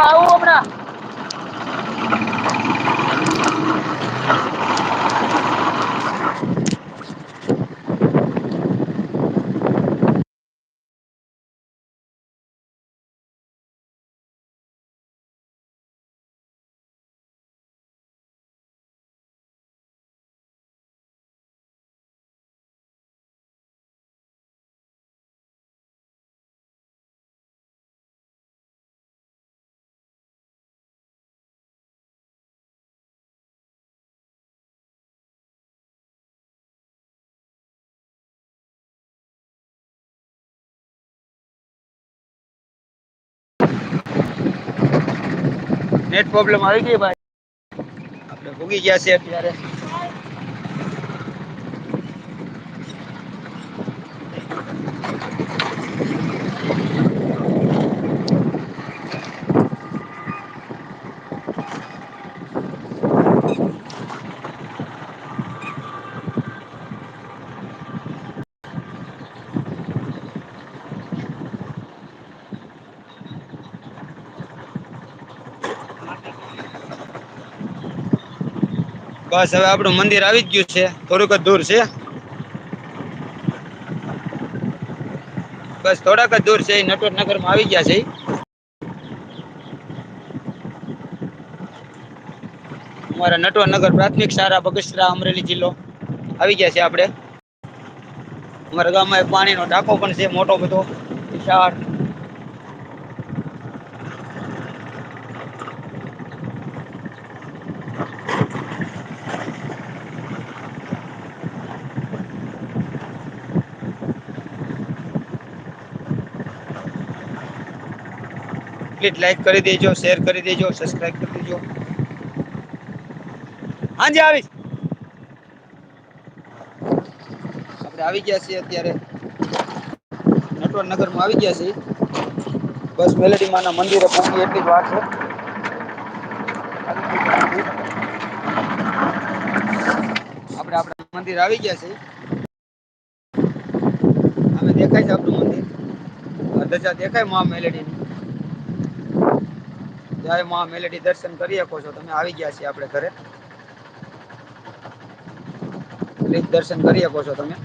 આવું હમણાં net problem આવી ગઈ ભાઈ. આપણે ભૂગી ગયા છે અત્યારે. બસ હવે આપણું મંદિર આવી ગયું છે. થોડુંક જ દૂર છે. બસ થોડાક જ દૂર છે. નટવર નગરમાં આવી ગયા છે. અમારા નટવર નગર પ્રાથમિક શાળા, બગસરા, અમરેલી જિલ્લો આવી ગયા છે આપણે. અમારા ગામમાં પાણીનો ટાંકો પણ છે, મોટો બધો. વિશાળ. પ્લીઝ લાઈક કરી દેજો શેર કરી દેજો સબસ્ક્રાઇબ કરી દેજો. હાજી આવીશ. આપણે આવી ગયા છીએ અત્યારે. નટવર નગરમાં આવી ગયા છીએ. બસ મેલેડી માના મંદિરે પહોંચી એટલી જ વાર છે. આપણે આપણા મંદિર આવી ગયા છે અમે દેખાય છે આપણું મંદિર. ધજા દેખાય મા મેલેડીની. જય મા મેલેડી દર્શન કરી શકો છો. તમે આવી ગયા છીએ આપણે ઘરે. દર્શન કરી શકો છો તમે.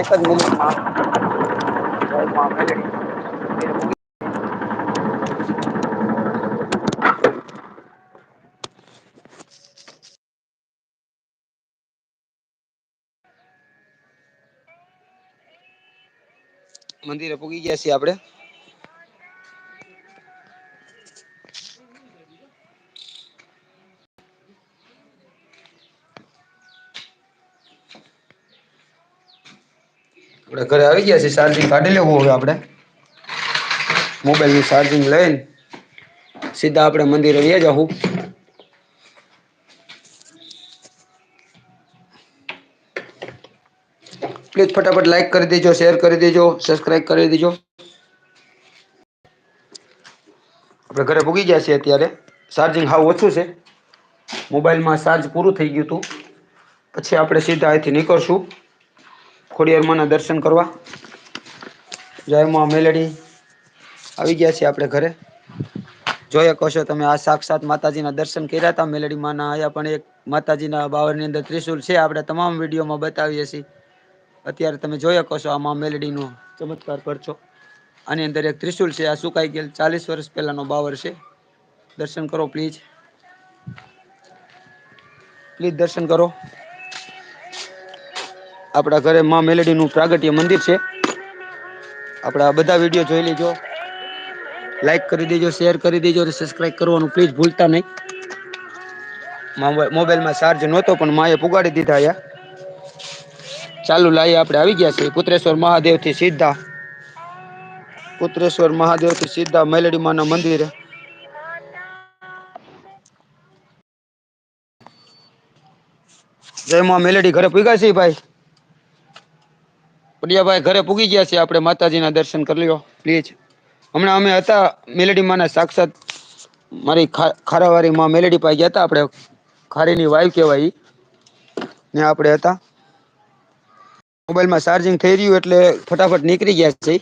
એક જ મિનિટમાં જય મા મેલેડી મંદિરે પૂગી ગયા છીએ આપણે. આપણે ઘરે આવી ગયા છીએ ચાર્જિંગ કાઢી લેવું હવે આપણે. મોબાઈલનું ચાર્જિંગ લઈને સીધા આપણે મંદિરે વહી જાઉં પ્લીઝ ફટાફટ લાઈક કરી દેજો શેર કરી દેજો સબસ્ક્રાઇબ કરી દેજો. આપણે ઘરે પૂગી ગયા છીએ અત્યારે. ચાર્જિંગ હાવ ઓછું છે. મોબાઈલમાં ચાર્જ પૂરું થઈ ગયું હતું. પછી આપણે સીધા અહીંથી નીકળશું. ખોડિયારમાંના દર્શન કરવા. જયમાં મેલડી. આવી ગયા છીએ આપણે ઘરે. જોઈ શકો તમે, આ સાક્ષાત માતાજીના દર્શન કર્યા હતા. મેલડી માના આયા પણ એક માતાજીના બાવરની અંદર ત્રિશુલ છે. આપણે તમામ વિડીયોમાં બતાવીએ છીએ. અત્યારે તમે જોઈ શકો છો આમાં મેલડીનો ચમત્કાર કરશો આની અંદર એક ત્રિશુલ છે. આ સુકાઈ ગયેલ ચાલીસ વર્ષ પહેલાંનો બાવર છે. દર્શન કરો, પ્લીઝ. પ્લીઝ દર્શન કરો. આપણા ઘરે માં મેલેડીનું પ્રાગટ્ય મંદિર છે. આપણા બધા વીડિયો જોઈ લેજો. લાઈક કરી દેજો શેર કરી દેજો અને સબસ્ક્રાઇબ કરવાનું પ્લીઝ ભૂલતા નહીં. મોબાઈલમાં ચાર્જ નહોતો, પણ માએ પુગાડી દીધા યા. ચાલુ લાઈએ આપણે આવી ગયા છીએ. પુત્રેશ્વર મહાદેવથી સીધા. પુત્રેશ્વર મહાદેવથી સીધા મેલડી માના મંદિરે. જય માં મેલેડી. ઘરે પૂગા છે ભાઈ? પડિયાભાઈ ઘરે પૂગી ગયા છે. આપણે માતાજીના દર્શન કરી લ્યો પ્લીઝ હમણાં અમે હતા મેલેડી માના સાક્ષાત મારી ખારાવારી માં મેલેડી પાસે ગયા હતા. આપણે ખારીની વાઈફ કહેવાય ને આપણે હતા. મોબાઈલમાં ચાર્જિંગ થઈ રહ્યું એટલે ફટાફટ નીકળી ગયા છે